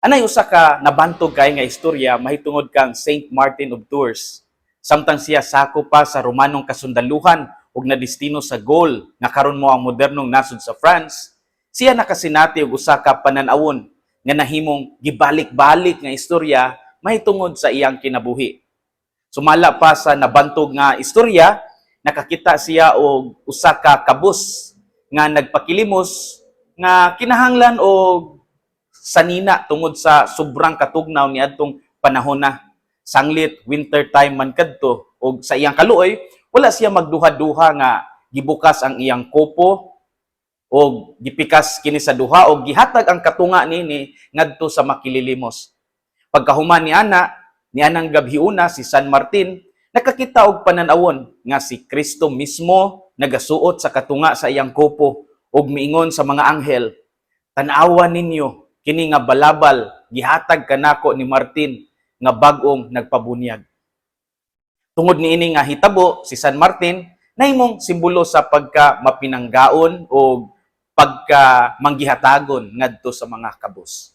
Anay usa ka nabantog kay nga istorya mahitungod kang Saint Martin of Tours. Samtang siya sako pa sa Romanong kasundaluhan ug nadestino sa Gaul nga karon mo ang modernong nasod sa France, siya nakasinati og usa ka pananawon nga nahimong gibalik-balik nga istorya mahitungod sa iyang kinabuhi. Sumala pa sa nabantog nga istorya, nakakita siya og usa ka kabus nga nagpakilimos nga kinahanglan og sanina tungod sa sobrang katugnaw ni adtong panahon na. Sanglit winter time man kadto og sa iyang kaluoy wala siya magduha-duha nga gibukas ang iyang kopo o gipikas kini sa duha o gihatag ang katunga nini ngadto sa makililimos pagkahuman ni ana ni anang gabhiuna si San Martin nakakita og pananawon nga si Kristo mismo nagasuot sa katunga sa iyang kopo ug miingon sa mga anghel tan-awa ninyo kini nga balabal gihatag kanako ni Martin nga bag-ong nagpabunyag. Tungod niini nga hitabo si San Martin nahimong simbolo sa pagka mapinanggaon o pagka manggihatagon ngadto sa mga kabus.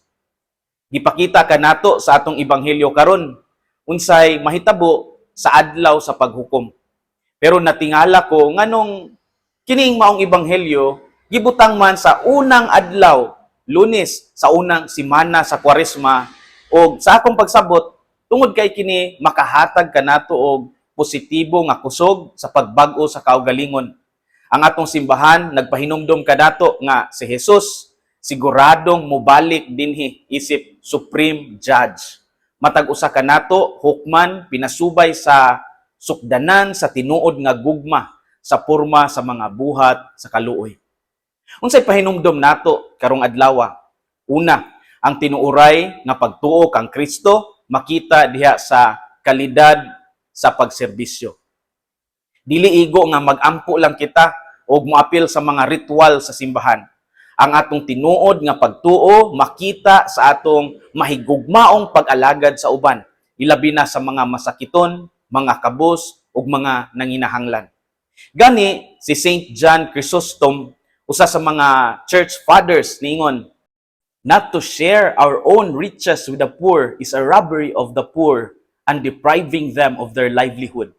Gipakita kanato sa atong ebanghelyo karon unsay mahitabo sa adlaw sa paghukom. Pero natingala ko nganong kining maong ebanghelyo gibutang man sa unang adlaw Lunes sa unang simana sa Kwaresma o sa akong pagsabot tungod kay kini makahatag kanato og positibo nga kusog sa pagbag-o sa kaugalingon. Ang atong simbahan nagpahinumdom kadato nga si Jesus siguradong mubalik dinhi isip Supreme Judge. Matag usa kanato hukman pinasubay sa sukdanan sa tinuod nga gugma sa porma sa mga buhat sa kaluoy. Unsay pahinumdom nato karong adlaw? Una, ang tinuuray nga pagtuo kang Kristo makita diha sa kalidad sa pagserbisyo. Dili igo nga magampo lang kita o moapil sa mga ritual sa simbahan. Ang atong tinuod nga pagtuo makita sa atong mahigugmaong pag-alagad sa uban, ilabi na sa mga masakiton, mga kabos ug mga nanginahanglan. Gani si Saint John Chrysostom usa sa mga church fathers ningon not to share our own riches with the poor is a robbery of the poor and depriving them of their livelihood.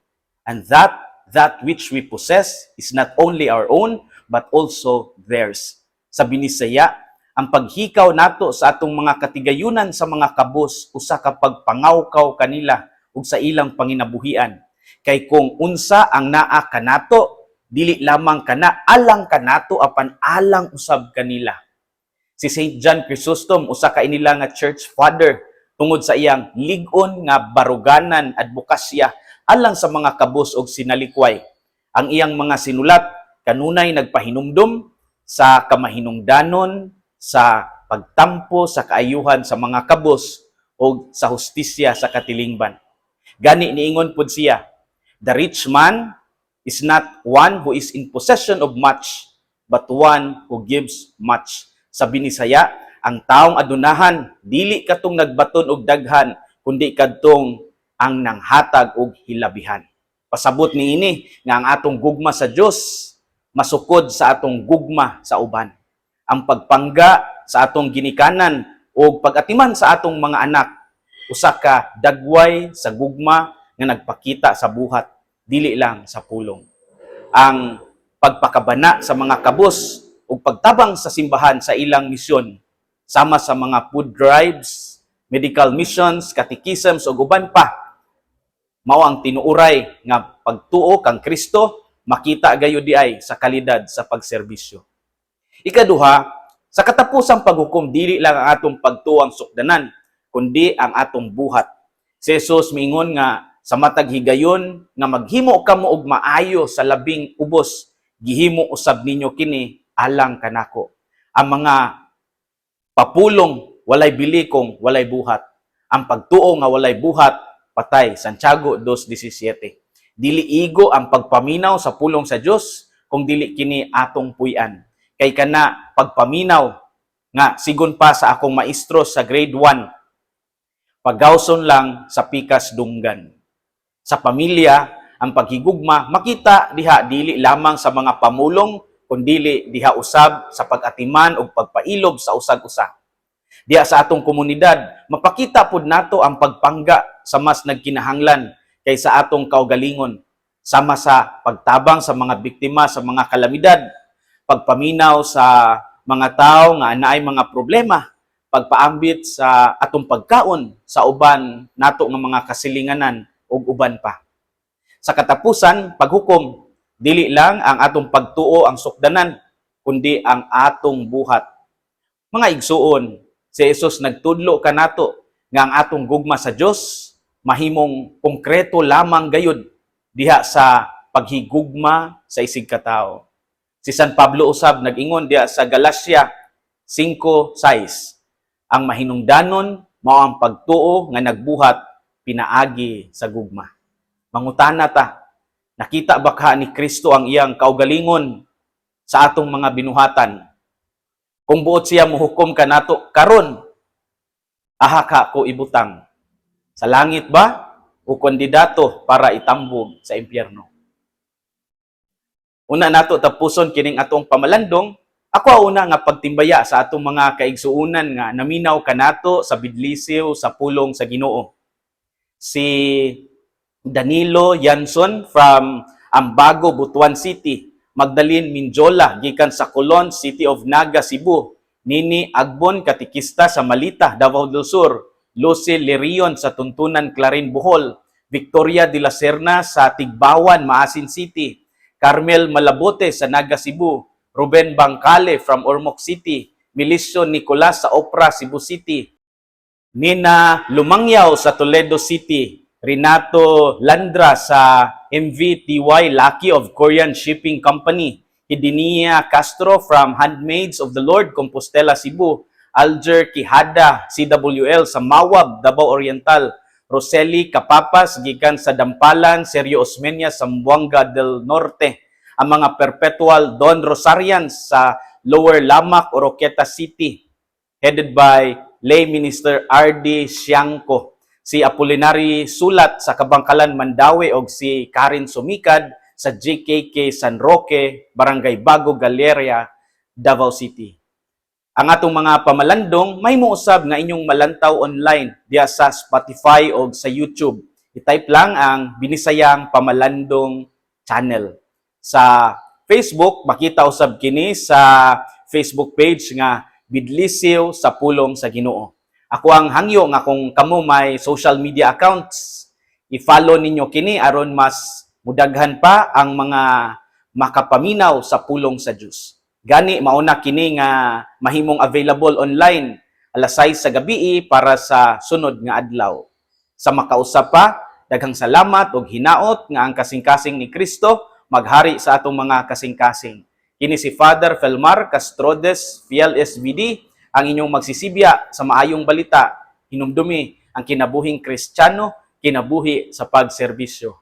And that that which we possess is not only our own but also theirs. Sa binisaya ang paghikaw nato sa atong mga katigayunan sa mga kabos usa ka pagpangawkaw kanila ug sa ilang panginabuhian. Kay kung unsa ang naa kanato dili lamang kana alang kanato apan alang usab kanila. Si St. John Chrysostom usa ka inila nga church father tungod sa iyang ligon nga baruganan advokasya alang sa mga kabus og sinalikway. Ang iyang mga sinulat kanunay nagpahinumdom sa kamahinungdanon sa pagtampo sa kaayuhan sa mga kabus o sa hustisya sa katilingban. Gani niingon pud siya, the rich man is not one who is in possession of much, but one who gives much. Sa binisaya, ang taong adunahan, dili katong nagbaton og daghan, kundi kadtong ang nanghatag og hilabihan. Pasabot ni ini nga ang atong gugma sa Dios masukod sa atong gugma sa uban. Ang pagpangga sa atong ginikanan o pagatiman sa atong mga anak usa ka dagway sa gugma nga nagpakita sa buhat dili lang sa pulong. Ang pagpakabana sa mga kabos ug pagtabang sa simbahan sa ilang misyon sama sa mga food drives, medical missions, catechisms ug uban pa mao ang tinuuray nga pagtuo kang Kristo makita gayo di ay sa kalidad sa pagserbisyo. Ikaduha, sa katapusang paghukom dili lang ang atong pagtuo ang sukdanan kundi ang atong buhat. Si Jesus miingon nga sa matag higayon nga maghimo kamo og maayo sa labing ubos gihimo usab ninyo kini alang kanako. Ang mga papulong walay bilikong walay buhat. Ang pagtuo nga walay buhat patay. Santiago 2:17 dili igo ang pagpaminaw sa pulong sa Dios kung dili kini atong puy-an. Kay kana pagpaminaw nga sigon pa sa akong maestro sa grade 1 pagawson lang sa pikas dunggan sa pamilya, ang paghigugma, makita diha dili lamang sa mga pamulong, kundili diha usab sa pag-atiman o pagpailog sa usag-usa. Diya sa atong komunidad, mapakita pud nato ang pagpangga sa mas nagkinahanglan kaysa atong kaugalingon sama sa pagtabang sa mga biktima sa mga kalamidad, pagpaminaw sa mga tao nga naay mga problema, pagpaambit sa atong pagkaon sa uban nato nga mga kasilinganan ug uban pa. Sa katapusan, paghukom, dili lang ang atong pagtuo ang sukdanan, kundi ang atong buhat. Mga igsuon, si Jesus nagtudlo kanato nga ang atong gugma sa Dios mahimong konkreto lamang gayud diha sa paghigugma sa isig katao. Si San Pablo usab nag-ingon diha sa Galacia 5:6 ang mahinungdanon mao ang pagtuo nga nagbuhat pinaagi sa gugma. Mangutana ta, nakita ba ka ni Kristo ang iyang kaugalingon sa atong mga binuhatan? Kung buot siya muhukom ka nato karon, aha ka ko ibutang. Sa langit ba o kandidato para itambog sa impyerno? Una nato tapuson kining atong pamalandong, ako una nga pagtimbaya sa atong mga kaigsuunan nga naminaw kanato sa bidlisiw sa pulong sa Ginoo. Si Danilo Yanson from Ambago, Butuan City, Magdalene Minjola gikan sa Colon, City of Naga, Cebu, Nini Agbon Katikista sa Malita, Davao del Sur, Lucy Lerion sa Tuntunan, Clarin, Bohol, Victoria de la Serna sa Tigbawan, Maasin City, Carmel Malabote sa Naga, Cebu, Ruben Bangkale from Ormoc City, Milicio Nicolas sa Opera, Cebu City, Nina Lumangyaw sa Toledo City, Renato Landra sa MVTY Lucky of Korean Shipping Company, Hidinia Castro from Handmaids of the Lord, Compostela, Cebu, Alger Quijada, CWL sa Mawab, Davao Oriental, Roseli Kapapas, gikan sa Dampalan, Sergio Osmeña sa Mbuanga del Norte, ang mga Perpetual Don Rosarians sa Lower Lamak, Oroqueta City, headed by lay minister R.D. Siangco, si Apolinary Sulat sa Kabangkalan, Mandawi o si Karin Sumikad sa JKK San Roque, Barangay Bago, Galeria, Davao City. Ang atong mga pamalandong may muusab nga inyong malantaw online diya sa Spotify o sa YouTube. I-type lang ang Binisayang Pamalandong channel. Sa Facebook, makita usab kini sa Facebook page nga Bidlisiw sa Pulong sa Ginoo. Ako ang hangyo nga kung kamo may social media accounts, i-follow ninyo kini aron mas mudaghan pa ang mga makapaminaw sa pulong sa Dios. Gani mauna kini nga mahimong available online alas 6 sa gabi para sa sunod nga adlaw. Sa makausap pa, daghang salamat ug hinaot nga ang kasing-kasing ni Kristo maghari sa atong mga kasing-kasing. Kini si Father Felmar Castrodes, PLSVD, ang inyong magsisibya sa maayong balita, hinumdumi ang kinabuhing Kristiyano, kinabuhi sa pagserbisyo.